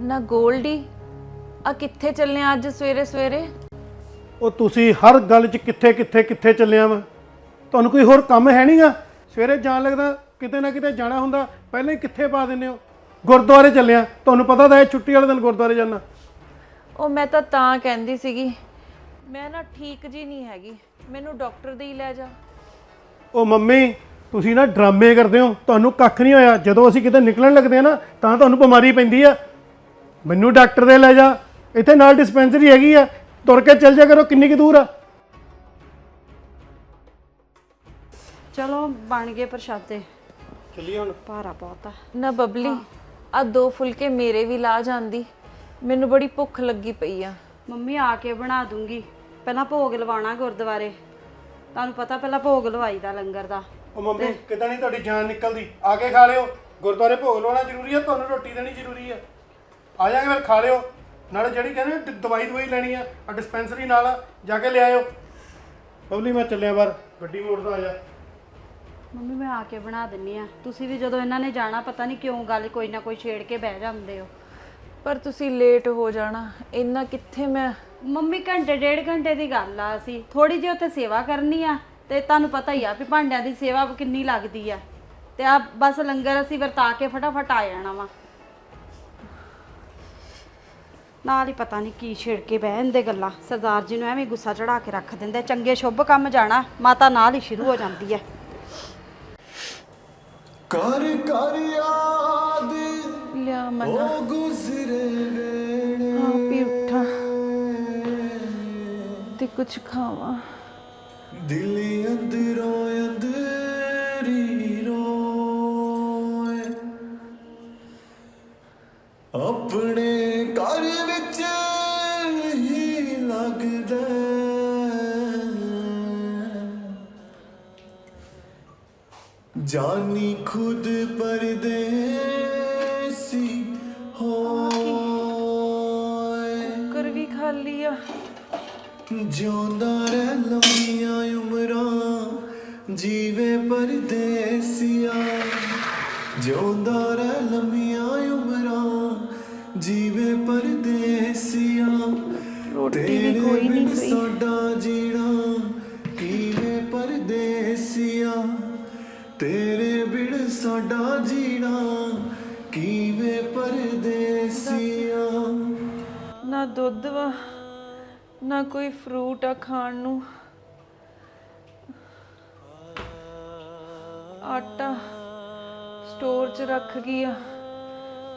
ਨਾ ਗੋਲਡੀ ਆ ਕਿੱਥੇ ਚੱਲੇ ਆ ਅੱਜ ਸਵੇਰੇ ਸਵੇਰੇ? ਉਹ ਤੁਸੀਂ ਹਰ ਗੱਲ 'ਚ ਕਿੱਥੇ ਕਿੱਥੇ ਕਿੱਥੇ ਚੱਲਿਆ ਵਾ? ਤੁਹਾਨੂੰ ਕੋਈ ਹੋਰ ਕੰਮ ਹੈ ਨਹੀਂਗਾ ਸਵੇਰੇ ਜਾਣ ਲੱਗਦਾ ਕਿਤੇ ਨਾ ਕਿਤੇ ਜਾਣਾ ਹੁੰਦਾ ਪਹਿਲਾਂ ਹੀ ਕਿੱਥੇ ਪਾ ਦਿੰਦੇ ਹੋ? ਗੁਰਦੁਆਰੇ ਚੱਲਿਆ ਤੁਹਾਨੂੰ ਪਤਾ ਤਾਂ ਹੈ ਛੁੱਟੀ ਵਾਲੇ ਦਿਨ ਗੁਰਦੁਆਰੇ ਜਾਣਾ। ਉਹ ਮੈਂ ਤਾਂ ਤਾਂ ਕਹਿੰਦੀ ਸੀਗੀ ਮੈਂ ਨਾ ਠੀਕ ਜੀ ਨਹੀਂ ਹੈਗੀ ਮੈਨੂੰ ਡਾਕਟਰ ਦੇ ਹੀ ਲੈ ਜਾ। ਉਹ ਮੰਮੀ ਤੁਸੀਂ ਨਾ ਡਰਾਮੇ ਕਰਦੇ ਹੋ ਤੁਹਾਨੂੰ ਕੱਖ ਨਹੀਂ ਹੋਇਆ ਜਦੋਂ ਅਸੀਂ ਕਿਤੇ ਨਿਕਲਣ ਲੱਗਦੇ ਆ ਨਾ ਤਾਂ ਤੁਹਾਨੂੰ ਬਿਮਾਰੀ ਪੈਂਦੀ ਆ। ਮੈਨੂੰ ਡਾਕਟਰ ਦੇ ਲੈ ਜਾ। ਇੱਥੇ ਨਾਲ ਡਿਸਪੈਂਸਰੀ ਹੈਗੀ ਆ। ਤੁਰ ਕੇ ਚੱਲ ਜਾ ਕਰੋ ਕਿੰਨੀ ਕੁ ਦੂਰ ਆ। ਚਲੋ ਬਣ ਗਏ ਪ੍ਰਸ਼ਾਦੇ। ਚੱਲੀਏ ਹੁਣ। ਭਾਰਾ ਬਹੁਤ ਆ। ਨਾ ਬਬਲੀ ਆ ਦੋ ਫੁਲਕੇ ਮੇਰੇ ਵੀ ਲਾ ਜਾਂਦੀ। ਮੈਨੂੰ ਬੜੀ ਭੁੱਖ ਲੱਗੀ ਪਈ ਆ। ਮੰਮੀ ਆ ਕੇ ਬਣਾ ਦੂੰਗੀ। ਪਹਿਲਾਂ ਭੋਗ ਲਵਾਉਣਾ ਗੁਰਦੁਆਰੇ। ਤੁਹਾਨੂੰ ਪਤਾ ਪਹਿਲਾਂ ਭੋਗ ਲਵਾਈਦਾ ਲੰਗਰ ਦਾ। ਉਹ ਮੰਮੀ ਕਿਦਾਂ ਨਹੀਂ ਤੁਹਾਡੀ ਜਾਨ ਨਿਕਲਦੀ? ਆ ਕੇ ਖਾ ਲਿਓ। ਗੁਰਦੁਆਰੇ ਭੋਗ ਲਾਉਣਾ ਜ਼ਰੂਰੀ ਆ? ਤੁਹਾਨੂੰ ਰੋਟੀ ਦੇਣੀ ਜ਼ਰੂਰੀ ਆ? ਆ ਜਾਗੇ ਫਿਰ ਖਾ ਲਿਓ। ਨਾਲੇ ਜਿਹੜੀ ਕਹਿੰਦੇ ਡ- ਦਵਾਈ ਦਵਾਈ ਲੈਣੀ ਆ ਆ ਡਿਸਪੈਂਸਰੀ ਨਾਲ ਜਾ ਕੇ ਲਿਆਇਓ। ਬਬਲੀ ਮੈਂ ਚੱਲਿਆ ਬਾਹਰ। ਗੱਡੀ ਮੋੜਦਾ ਆ ਜਾ। ਮੰਮੀ ਮੈਂ ਆ ਕੇ ਬਣਾ ਦਿੰਨੀ ਆ। ਤੁਸੀਂ ਵੀ ਜਦੋਂ ਇਹਨਾਂ ਨੇ ਜਾਣਾ ਪਤਾ ਨਹੀਂ ਕਿਉਂ ਗੱਲ ਕੋਈ ਨਾ ਕੋਈ ਛੇੜ ਕੇ ਬਹਿ ਜਾਂਦੇ ਹੋ। ਪਰ ਤੁਸੀਂ ਲੇਟ ਹੋ ਜਾਣਾ। ਇੰਨਾ ਕਿੱਥੇ ਮੈਂ ਮੰਮੀ ਘੰਟੇ ਡੇਢ ਘੰਟੇ ਦੀ ਗੱਲ ਆ ਅਸੀਂ। ਥੋੜੀ ਜਿਹੀ ਉੱਥੇ ਸੇਵਾ ਕਰਨੀ ਆ ਤੇ ਤੁਹਾਨੂੰ ਪਤਾ ਹੀ ਆ ਵੀ ਭਾਂਡਿਆਂ ਦੀ ਸੇਵਾ ਕਿੰਨੀ ਲੱਗਦੀ ਆ। ਤੇ ਆ ਬਸ ਲੰਗਰ ਅਸੀਂ ਵਰਤਾ ਕੇ ਫਟਾਫਟ ਆ ਜਾਣਾ ਵਾ। ਨਾਲ ਹੀ ਪਤਾ ਨਹੀਂ ਕੀ ਛਿੜ ਕੇ ਬਹਿ ਜਾਂਦੇ ਗੱਲਾਂ। ਸਰਦਾਰ ਜੀ ਨੂੰ ਐਵੇਂ ਗੁੱਸਾ ਚੜਾ ਕੇ ਰੱਖ ਦਿੰਦੇ ਚੰਗੇ ਸ਼ੁਭ ਕੰਮ ਜਾਣਾ ਮਾਤਾ ਨਾਲ ਹੀ ਸ਼ੁਰੂ ਹੋ ਜਾਂਦੀ ਹੈ ਕਰ ਕਰ ਯਾਦ ਲਿਆ ਮਨਾ। ਉਹ ਗੁਜ਼ਰੇ ਵੇਲੇ। ਆਪ ਉੱਠਾਂ। ਤੇ ਕੁਝ ਖਾਵਾਂ। ਦਿਲ ਅੰਦਰੋਂ ਅੰਦਰੀ ਰੋਏ। ਆਪਣੇ ਜਾਨੀ ਖੁਦ ਪਰਦੇਸੀ ਹੋਏ। ਕੁੱਕਰ ਵੀ ਖਾਲੀ ਆ। ਜਿਉਂਦਾ ਰਹਿ ਲੰਮੀਆਂ ਉਮਰਾਂ ਜੀਵੇ ਪਰਦੇਸੀਆ। ਜਿਉਂਦਾ ਤੇਰੇ ਬਿਨ ਸਾਡਾ ਜੀਣਾ, ਕਿਵੇਂ ਪਰਦੇਸੀਆ? ਨਾ ਦੁੱਧ ਵਾ, ਨਾ ਕੋਈ ਫਰੂਟ ਆ ਖਾਣ ਨੂੰ। ਆਟਾ ਸਟੋਰ 'ਚ ਰੱਖ ਗਈ ਆ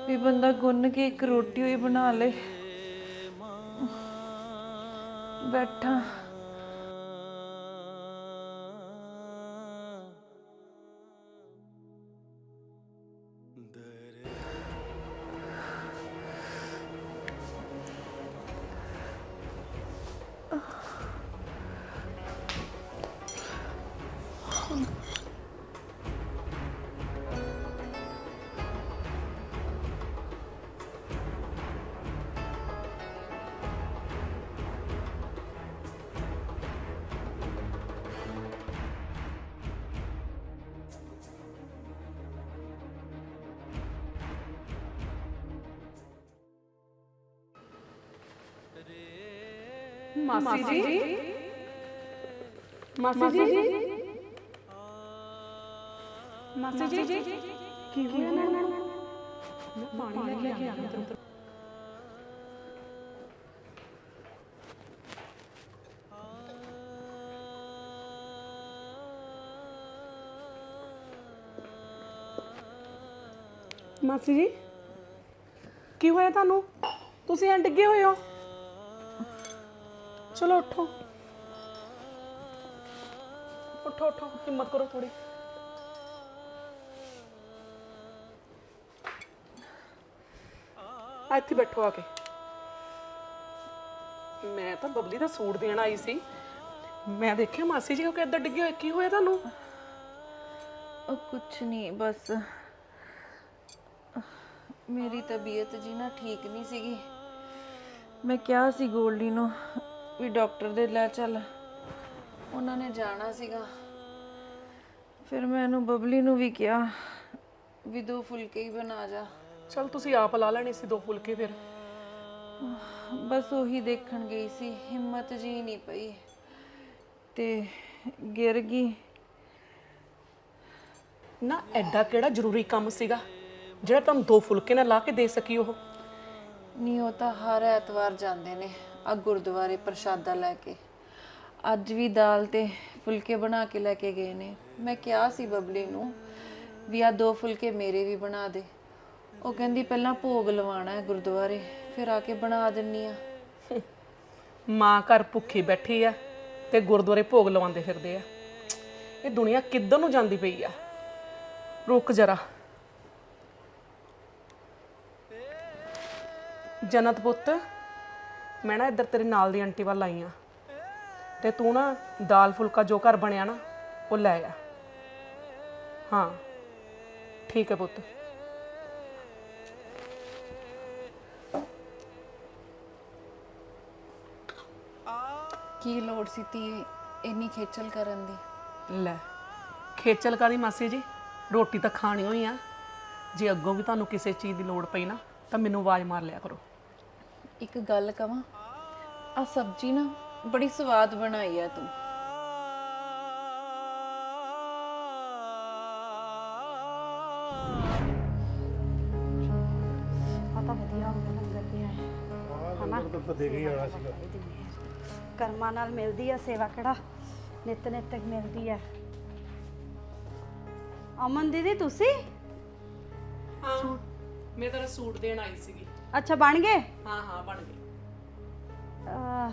ਵੀ ਬੰਦਾ ਗੁੰਨ ਕੇ ਇੱਕ ਰੋਟੀ ਹੋਈ ਬਣਾ ਲੇ। ਬੈਠਾ। ਮਾਸੀ ਜੀ? ਮਾਸੀ ਜੀ? ਮਾਸੀ ਜੀ? ਕੀ ਹੋਇਆ ਨਾ ਮੈਂ ਪਾਣੀ ਲੈ ਕੇ ਆ ਗਿਆ ਮਾਸੀ ਜੀ? ਕੀ ਹੋਇਆ ਤੁਹਾਨੂੰ? ਤੁਸੀਂ ਐਂ ਡਿੱਗੇ ਹੋਏ ਹੋ? ਚਲੋ ਉੱਠੋ। ਉਠੋ ਉਠੋ, ਹਿੰਮਤ ਕਰੋ ਥੋੜੀ ਇੱਥੇ ਬੈਠੋ ਆ ਕੇ। ਮੈਂ ਤਾਂ ਬਬਲੀ ਦਾ ਸੂਟ ਦੇਣ ਆਈ ਸੀ। ਮੈਂ ਦੇਖਿਆ ਮਾਸੀ ਜੀ ਕਿਉਂਕਿ ਕਿੱਦਾਂ ਡਿੱਗੇ ਹੋਏ ਕੀ ਹੋਇਆ ਤੁਹਾਨੂੰ? ਉਹ ਕੁਛ ਨਹੀਂ, ਬਸ। ਮੇਰੀ ਤਬੀਅਤ ਜੀ ਨਾ ਠੀਕ ਨਹੀਂ ਸੀਗੀ। ਮੈਂ ਕਿਹਾ ਸੀ ਗੋਲਡੀ ਨੂੰ ਵੀ ਡਾਕਟਰ ਦੇ ਲੈ ਚੱਲ। ਉਹਨਾਂ ਨੇ ਜਾਣਾ ਸੀਗਾ। ਫਿਰ ਮੈਂ ਇਹਨੂੰ ਬਬਲੀ ਨੂੰ ਵੀ ਕਿਹਾ ਵੀ ਦੋ ਫੁਲਕੇ ਹੀ ਬਣਾ ਜਾ। ਚਲ ਤੁਸੀਂ ਆਪ ਲਾ ਲੈਣੇ ਸੀ ਦੋ ਫੁਲਕੇ ਫਿਰ। ਬਸ ਉਹੀ ਦੇਖਣ ਗਈ ਸੀ ਹਿੰਮਤ ਜੀ ਨਹੀਂ ਪਈ। ਤੇ ਗਿਰ ਗਈ। ਨਾ ਐਡਾ ਕਿਹੜਾ ਜ਼ਰੂਰੀ ਕੰਮ ਸੀਗਾ? ਜਿਹੜਾ ਤੁਹਾਨੂੰ ਦੋ ਫੁਲਕੇ ਨਾਲ ਲਾ ਕੇ ਦੇ ਸਕੀ ਉਹ। ਨਹੀਂ ਉਹ ਤਾਂ ਹਰ ਐਤਵਾਰ ਜਾਂਦੇ ਨੇ। ਆ ਗੁਰਦੁਆਰੇ ਪ੍ਰਸ਼ਾਦਾ ਲੈ ਕੇ। ਅੱਜ ਵੀ ਦਾਲ ਤੇ ਫੁਲਕੇ ਬਣਾ ਕੇ ਲੈ ਕੇ ਗਏ ਨੇ। ਮੈਂ ਕਿਹਾ ਸੀ ਬਬਲੀ ਨੂੰ ਵੀ ਆ ਦੋ ਫੁਲਕੇ ਮੇਰੇ ਵੀ ਬਣਾ ਦੇ। ਉਹ ਕਹਿੰਦੀ ਪਹਿਲਾਂ ਭੋਗ ਲਵਾਣਾ ਹੈ ਗੁਰਦੁਆਰੇ, ਫਿਰ ਆ ਕੇ ਬਣਾ ਦਿੰਨੀ ਆ। ਮਾਂ ਘਰ ਭੁੱਖੀ ਬੈਠੀ ਆ ਤੇ ਗੁਰਦੁਆਰੇ ਭੋਗ ਲਵਾਉਂਦੇ ਫਿਰਦੇ ਆ। ਇਹ ਦੁਨੀਆ ਕਿੱਧਰ ਨੂੰ ਜਾਂਦੀ ਪਈ ਆ? ਰੁਕ ਜਰਾ। ਜਨਤ ਪੁੱਤ ਮੈਂ ਨਾ ਇੱਧਰ ਤੇਰੇ ਨਾਲ ਦੀ ਆਂਟੀ ਵੱਲ ਆਈ ਆ। ਤੇ ਤੂੰ ਨਾ ਦਾਲ ਫੁਲਕਾ ਜੋ ਘਰ ਬਣਿਆ ਨਾ ਉਹ ਲੈ ਆ। ਹਾਂ ਠੀਕ ਹੈ ਪੁੱਤ। ਕੀ ਲੋੜ ਸੀ ਤੀ ਇੰਨੀ ਖੇਚਲ ਕਰਨ ਦੀ? ਲੈ ਖੇਚਲ ਕਾਦੀ ਮਾਸੀ ਜੀ? ਰੋਟੀ ਤਾਂ ਖਾਣੀ ਹੋਈ ਆ। ਜੇ ਅੱਗੋਂ ਵੀ ਤੁਹਾਨੂੰ ਕਿਸੇ ਚੀਜ਼ ਦੀ ਲੋੜ ਪਈ ਨਾ ਤਾਂ ਮੈਨੂੰ ਆਵਾਜ਼ ਮਾਰ ਲਿਆ ਕਰੋ। ਇੱਕ ਗੱਲ ਕਵਾਂ? ਆ ਸਬਜ਼ੀ ਨਾ ਬੜੀ ਸਵਾਦ ਬਣਾਈ ਆ ਤੂੰ। ਵਧੀਆ ਲੰਗਰ ਹਨਾ ਆਉਣਾ ਸੀਗਾ। ਕਰਮਾਂ ਨਾਲ ਮਿਲਦੀ ਆ ਸੇਵਾ ਕਿਹੜਾ? ਨਿਤ ਨਿਤ ਮਿਲਦੀ ਆ। ਅਮਨ ਦੀਦੀ ਤੁਸੀਂ? ਹਾਂ ਮੈਂ ਤੇਰਾ ਸੂਟ ਦੇਣ ਆਈ ਸੀਗੀ। ਅੱਛਾ ਬਣ ਗਏ? ਹਾਂ ਹਾਂ ਬਣ ਗਈ ਆਹ,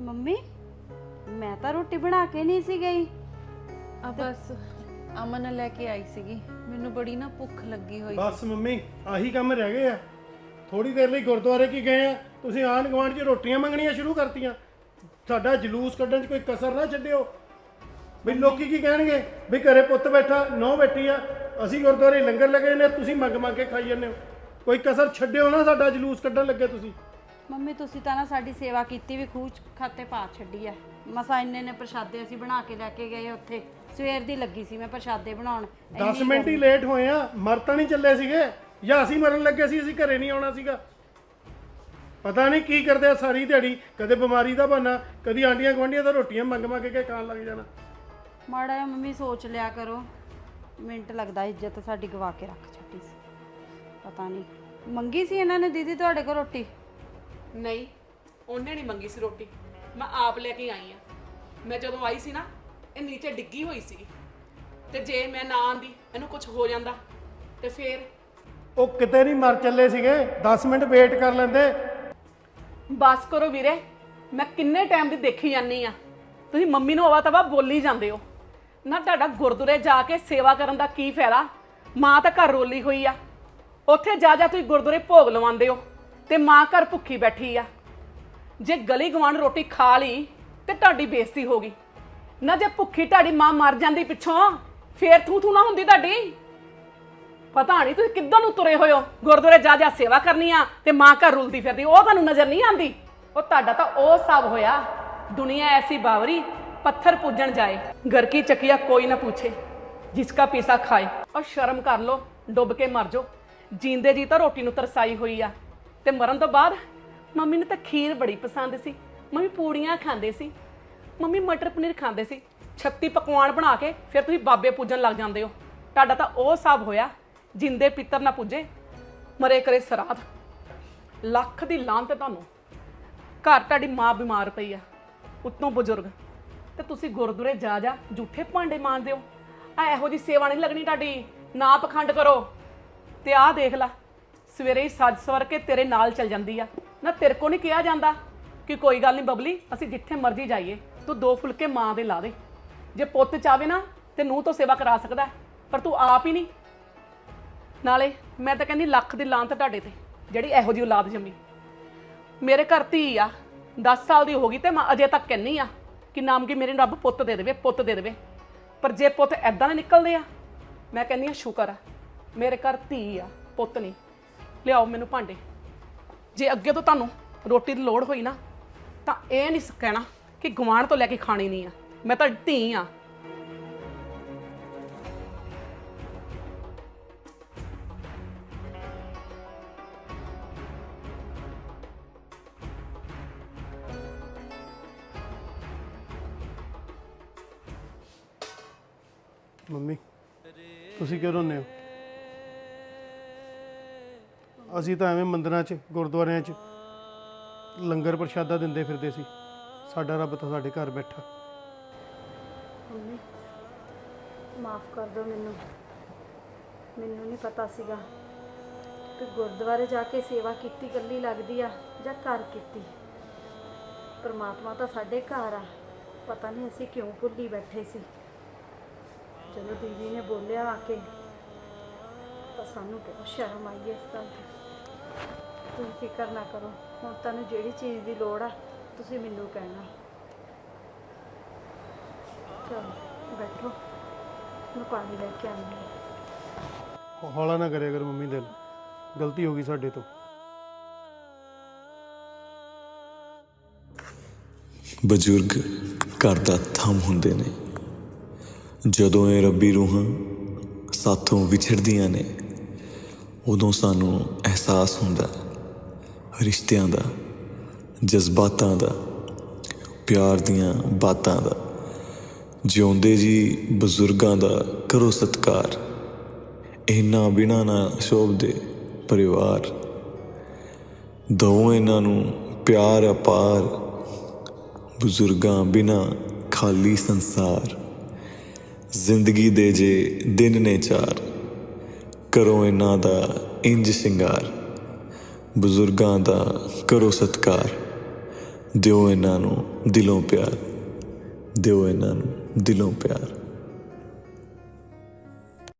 ਮੰਮੀ ਮੈਂ ਤਾਂ ਰੋਟੀ ਬਣਾ ਕੇ ਨਹੀਂ ਸੀ ਗਈ। ਆ ਬਸ ਅਮਨ ਲੈ ਕੇ ਆਈ ਸੀਗੀ। ਮੈਨੂੰ ਬੜੀ ਨਾ ਭੁੱਖ ਲੱਗੀ ਹੋਈ ਬਸ ਮੰਮੀ ਆਹੀ ਕੰਮ ਰਹਿ ਗਏ ਆ। ਥੋੜੀ ਦੇਰ ਲਈ ਗੁਰਦੁਆਰੇ ਕੀ ਗਏ ਆ? ਤੁਸੀਂ ਆਂਢ ਗੁਆਂਢ 'ਚ ਰੋਟੀਆਂ ਮੰਗਣੀਆਂ ਸ਼ੁਰੂ ਕਰਤੀਆਂ। ਸਾਡਾ ਜਲੂਸ ਕੱਢਣ 'ਚ ਕੋਈ ਕਸਰ ਨਾ ਛੱਡਿਓ। ਵੀ ਲੋਕੀ ਕੀ ਕਹਿਣਗੇ? ਵੀ ਘਰੇ ਪੁੱਤ ਬੈਠਾ ਨੌ ਬੈਠੀ ਆ। ਅਸੀਂ ਗੁਰਦੁਆਰੇ ਲੰਗਰ ਲਗੇ ਨੇ ਤੁਸੀਂ ਮੰਗ ਮੰਗ ਕੇ ਖਾਈ ਜਾਂਦੇ ਹੋ। ਕੋਈ ਕਸਰ ਛੱਡਿਓ ਨਾ ਸਾਡਾ ਜਲੂਸ ਕੱਢਣ ਲੱਗੇ ਤੁਸੀਂ। ਮੰਮੀ ਤੁਸੀਂ ਤਾਂ ਨਾ ਸਾਡੀ ਸੇਵਾ ਕੀਤੀ ਵੀ ਖੂਚ ਖਾਤੇ ਪਾ ਛੱਡੀ ਆ। ਮਸਾ ਇੰਨੇ ਨੇ ਪ੍ਰਸ਼ਾਦੇ ਅਸੀਂ ਬਣਾ ਕੇ ਲੈ ਕੇ ਗਏ ਉੱਥੇ। ਸਵੇਰ ਦੀ ਲੱਗੀ ਸੀ ਮੈਂ ਪ੍ਰਸ਼ਾਦੇ ਬਣਾਉਣ। 10 ਮਿੰਟ ਹੀ ਲੇਟ ਹੋਏ ਆ ਮਰ ਤਾਂ ਨਹੀਂ ਚੱਲੇ ਸੀਗੇ ਜਾਂ ਅਸੀਂ ਮਰਨ ਲੱਗੇ ਸੀ ਅਸੀਂ ਘਰੇ ਨਹੀਂ ਆਉਣਾ ਸੀਗਾ। ਪਤਾ ਨਹੀਂ ਕੀ ਕਰਦੇ ਆ ਸਾਰੀ ਦਿਹਾੜੀ ਕਦੇ ਬਿਮਾਰੀ ਦਾ ਬਹਾਨਾ ਕਦੀ ਆਂਡੀਆਂ ਗੁਆਂਢੀਆਂ ਤੋਂ ਰੋਟੀਆਂ ਮੰਗ ਮੰਗ ਕੇ ਖਾਣ ਲੱਗ ਜਾਣਾ। ਮਾੜਾ ਜਿਹਾ ਮੰਮੀ ਸੋਚ ਲਿਆ ਕਰੋ ਮਿੰਟ ਲੱਗਦਾ ਇੱਜ਼ਤ ਸਾਡੀ ਗਵਾ ਕੇ ਰੱਖ ਸੀ ਪਤਾ ਨਹੀਂ। ਮੰਗੀ ਸੀ ਇਹਨਾਂ ਨੇ ਦੀਦੀ ਤੁਹਾਡੇ ਕੋਲ ਰੋਟੀ? ਨਹੀਂ ਉਹਨੇ ਨਹੀਂ ਮੰਗੀ ਸੀ ਰੋਟੀ। ਮੈਂ ਆਪ ਲੈ ਕੇ ਆਈ ਆ। ਮੈਂ ਜਦੋਂ ਆਈ ਸੀ ਨਾ ਇਹ ਨੀਚੇ ਡਿੱਗੀ ਹੋਈ ਸੀ। ਤੇ ਜੇ ਮੈਂ ਨਾ ਆਂਦੀ ਇਹਨੂੰ ਕੁਝ ਹੋ ਜਾਂਦਾ। ਤੇ ਫੇਰ ਉਹ ਕਿਤੇ ਨਹੀਂ ਮਰ ਚੱਲੇ ਸੀਗੇ। 10 ਮਿੰਟ ਵੇਟ ਕਰ ਲੈਂਦੇ। ਬਸ ਕਰੋ ਵੀਰੇ ਮੈਂ ਕਿੰਨੇ ਟਾਈਮ ਦੀ ਦੇਖੀ ਜਾਂਦੀ ਆ। ਤੁਸੀਂ ਮੰਮੀ ਨੂੰ ਆਵਾ ਤਵਾ ਬੋਲੀ ਜਾਂਦੇ ਹੋ। ਨਾ ਤੁਹਾਡਾ ਗੁਰਦੁਆਰੇ ਜਾ ਕੇ ਸੇਵਾ ਕਰਨ ਦਾ ਕੀ ਫਾਇਦਾ? ਮਾਂ ਤਾਂ ਘਰ ਰੋਲੀ ਹੋਈ ਆ। ਉੱਥੇ ਜਾ ਜਾ ਤੁਸੀਂ ਗੁਰਦੁਆਰੇ ਭੋਗ ਲਵਾਉਂਦੇ ਹੋ ਤੇ ਮਾਂ ਘਰ ਭੁੱਖੀ ਬੈਠੀ ਆ। ਜੇ ਗਲੀ ਗਵਾਂਢ ਰੋਟੀ ਖਾ ਲਈ ਤੇ ਤੁਹਾਡੀ ਬੇਇੱਜ਼ਤੀ ਹੋ ਗਈ। ਨਾ ਜੇ ਭੁੱਖੀ ਤੁਹਾਡੀ ਮਾਂ ਮਰ ਜਾਂਦੀ ਪਿੱਛੋਂ, ਫੇਰ ਥੂ ਥੂ ਨਾ ਹੁੰਦੀ ਤੁਹਾਡੀ। ਪਤਾ ਨਹੀਂ ਤੁਸੀਂ ਕਿੱਦਾਂ ਨੂੰ ਤੁਰੇ ਹੋਏ ਹੋ। ਗੁਰਦੁਆਰੇ ਜਾ ਜਾ ਸੇਵਾ ਕਰਨੀ ਆ ਤੇ ਮਾਂ ਘਰ ਰੁਲਦੀ ਫਿਰਦੀ, ਉਹ ਤੁਹਾਨੂੰ ਨਜ਼ਰ ਨਹੀਂ ਆਂਦੀ ਉਹ ਤੁਹਾਡਾ ਤਾਂ ਉਹ ਸਭ ਹੋਇਆ। ਦੁਨੀਆ ਐਸੀ ਬਾਵਰੀ, ਪੱਥਰ ਪੂਜਣ ਜਾਏ। ਘਰ ਕੀ ਚੱਕਿਆ ਕੋਈ ਨਾ ਪੁੱਛੇ, ਜਿਸਕਾ ਪੀਸਾ ਖਾਏ। ਔਰ ਸ਼ਰਮ ਕਰ ਲੋ ਡੁੱਬ ਕੇ ਮਰ ਜਾਓ। ਜੀਂਦੇ ਜੀ ਤਾਂ ਰੋਟੀ ਨੂੰ ਤਰਸਾਈ ਹੋਈ ਆ। ਤੇ ਮਰਨ ਤੋਂ ਬਾਅਦ ਮੰਮੀ ਨੂੰ ਤਾਂ ਖੀਰ ਬੜੀ ਪਸੰਦ ਸੀ। ਮੰਮੀ ਪੂੜੀਆਂ ਖਾਂਦੇ ਸੀ। ਮੰਮੀ ਮਟਰ ਪਨੀਰ ਖਾਂਦੇ ਸੀ। 36 ਪਕਵਾਨ ਬਣਾ ਕੇ ਫਿਰ ਤੁਸੀਂ ਬਾਬੇ ਪੂਜਣ ਲੱਗ ਜਾਂਦੇ ਹੋ। ਤੁਹਾਡਾ ਤਾਂ ਉਹ ਸਭ ਹੋਇਆ, ਜਿੰਦੇ ਪਿੱਤਰ ਨਾ ਪੂਜੇ, ਮਰੇ ਕਰੇ ਸਰਾਧ। ਲੱਖ ਦੀ ਲਾਂਤ ਤੁਹਾਨੂੰ। ਘਰ ਤੁਹਾਡੀ ਮਾਂ ਬਿਮਾਰ ਪਈ ਆ, ਉਤੋਂ ਬਜ਼ੁਰਗ। ਤੇ ਤੁਸੀਂ ਗੁਰਦੁਆਰੇ ਜਾ ਜਾ ਝੂਠੇ ਭਾਂਡੇ ਮਾਂਜਦੇ ਹੋ। ਆ ਇਹੋ ਜੀ ਸੇਵਾ ਨਹੀਂ ਲੱਗਣੀ ਤੁਹਾਡੀ। ਨਾ ਪਖੰਡ ਕਰੋ। ਤੇ ਆਹ ਦੇਖ ਲੈ, ਸਵੇਰੇ ਹੀ ਸੱਜ ਸਵਰ ਕੇ ਤੇਰੇ ਨਾਲ ਚੱਲ ਜਾਂਦੀ ਆ। ਨਾ ਤੇਰੇ ਕੋ ਨਹੀਂ ਕਿਹਾ ਜਾਂਦਾ ਕਿ ਕੋਈ ਗੱਲ ਨਹੀਂ ਬਬਲੀ, ਅਸੀਂ ਜਿੱਥੇ ਮਰਜ਼ੀ ਜਾਈਏ, ਤੂੰ ਦੋ ਫੁਲਕੇ ਮਾਂ ਦੇ ਲਾ ਦੇ। ਜੇ ਪੁੱਤ ਚਾਵੇ ਨਾ, ਤੇ ਨੂੰਹ ਤੋਂ ਸੇਵਾ ਕਰਾ ਸਕਦਾ, ਪਰ ਤੂੰ ਆਪ ਹੀ ਨਹੀਂ। ਨਾਲੇ ਮੈਂ ਤਾਂ ਕਹਿੰਦੀ ਲੱਖ ਦੀ ਲਾਂਤ ਤੁਹਾਡੇ ਤੇ, ਜਿਹੜੀ ਇਹੋ ਜਿਹੀ ਔਲਾਦ ਜੰਮੀ। ਮੇਰੇ ਘਰ ਧੀ ਆ 10 ਸਾਲ ਦੀ ਹੋ ਗਈ ਤੇ ਮੈਂ ਅਜੇ ਤੱਕ ਕਹਿੰਨੀ ਆ ਕਿ ਨਾਮ ਕੀ ਮੇਰੇ ਨੂੰ ਰੱਬ ਪੁੱਤ ਦੇ ਦੇਵੇ, ਪੁੱਤ ਦੇ ਦੇਵੇ। ਪਰ ਜੇ ਪੁੱਤ ਐਦਾਂ ਦੇ ਨਿਕਲਦੇ ਆ, ਮੈਂ ਕਹਿੰਨੀ ਆ ਸ਼ੁਕਰ ਆ। ਮੇਰੇ ਘਰ ਧੀ ਆ, ਪੁੱਤ ਨਹੀਂ ਲਿਆਓ ਮੈਨੂੰ ਭਾਂਡੇ। ਜੇ ਅੱਗੇ ਤੋਂ ਤੁਹਾਨੂੰ ਰੋਟੀ ਦੀ ਲੋੜ ਹੋਈ ਨਾ, ਤਾਂ ਇਹ ਨਹੀਂ ਕਹਿਣਾ ਕਿ ਗੁਆਂਢ ਤੋਂ ਲੈ ਕੇ ਖਾਣੀ ਨਹੀਂ ਆ। ਮੈਂ ਤਾਂ ਧੀ ਆ। ਮੰਮੀ, ਤੁਸੀਂ ਕਿਉਂ ਰੋਂਦੇ ਹੋ? ਅਸੀਂ ਤਾਂ ਐਵੇਂ ਮੰਦਰਾਂ 'ਚ, ਗੁਰਦੁਆਰਿਆਂ 'ਚ ਲੰਗਰ ਪ੍ਰਸ਼ਾਦਾ ਦਿੰਦੇ ਫਿਰਦੇ ਸੀ। ਸਾਡਾ ਰੱਬ ਤਾਂ ਸਾਡੇ ਘਰ ਬੈਠਾ। ਮੰਮੀ, ਮਾਫ ਕਰ ਦਿਓ ਮੈਨੂੰ। ਮੈਨੂੰ ਨਹੀਂ ਪਤਾ ਸੀਗਾ ਕਿ ਗੁਰਦੁਆਰੇ ਜਾ ਕੇ ਸੇਵਾ ਕੀਤੀ ਕੱਲੀ ਲੱਗਦੀ ਆ ਜਾਂ ਘਰ ਕੀਤੀ। ਪਰਮਾਤਮਾ ਤਾਂ ਸਾਡੇ ਘਰ ਆ। ਪਤਾ ਨਹੀਂ ਅਸੀਂ ਕਿਉਂ ਭੁੱਲੀ ਬੈਠੇ ਸੀ। ਜਦੋਂ ਦੀਦੀ ਨੇ ਬੋਲਿਆ ਆ ਕੇ, ਤਾਂ ਸਾਨੂੰ ਬਹੁਤ ਸ਼ਰਮ ਆਈ ਇਸ ਗੱਲ ਦੀ। ਤੁਸੀਂ ਫਿਕਰ ਨਾ ਕਰੋ। ਹੁਣ ਤੁਹਾਨੂੰ ਜਿਹੜੀ ਚੀਜ਼ ਦੀ ਲੋੜ ਆ ਤੁਸੀਂ ਮੈਨੂੰ ਕਹਿਣਾ। ਚਲੋ ਬੈਠੋ। ਮੈਂ ਪਾਣੀ ਲੈ ਕੇ ਆਉਂਦੀ ਹਾਂ। ਹੌਲਾ ਨਾ ਕਰਿਆ ਕਰ ਮੰਮੀ ਦਿਲ। ਗਲਤੀ ਹੋ ਗਈ ਸਾਡੇ ਤੋਂ। ਬਜ਼ੁਰਗ ਘਰ ਦਾ ਥੰਮ ਹੁੰਦੇ ਨੇ। ਜਦੋਂ ਇਹ ਰੱਬੀ ਰੂਹਾਂ ਸਾਥੋਂ ਵਿਛੜਦੀਆਂ ਨੇ ਉਦੋਂ ਸਾਨੂੰ ਅਹਿਸਾਸ ਹੁੰਦਾ। ਹੈ ਰਿਸ਼ਤਿਆਂ ਦਾ, ਜਜ਼ਬਾਤਾਂ ਦਾ, ਪਿਆਰ ਦੀਆਂ ਬਾਤਾਂ ਦਾ, ਜਿਉਂਦੇ ਜੀ ਬਜ਼ੁਰਗਾਂ ਦਾ ਕਰੋ ਸਤਕਾਰ, ਇਹਨਾਂ ਬਿਨਾ ਨਾ ਸ਼ੋਭਦੇ ਪਰਿਵਾਰ। ਦੋ ਇਹਨਾਂ ਨੂੰ ਪਿਆਰ ਅਪਾਰ, ਬਜ਼ੁਰਗਾਂ ਬਿਨਾ ਖਾਲੀ ਸੰਸਾਰ। ਜ਼ਿੰਦਗੀ ਦੇ ਜੇ ਦਿਨ ਨੇ ਚਾਰ, ਕਰੋ ਇਹਨਾਂ ਦਾ ਇੰਜ ਸ਼ਿੰਗਾਰ। ਬਜ਼ੁਰਗਾਂ ਦਾ ਕਰੋ ਸਤਕਾਰ। ਦਿਓ ਇਹਨਾਂ ਨੂੰ ਦਿਲੋਂ ਪਿਆਰ। ਦਿਓ ਇਹਨਾਂ ਨੂੰ ਦਿਲੋਂ ਪਿਆਰ।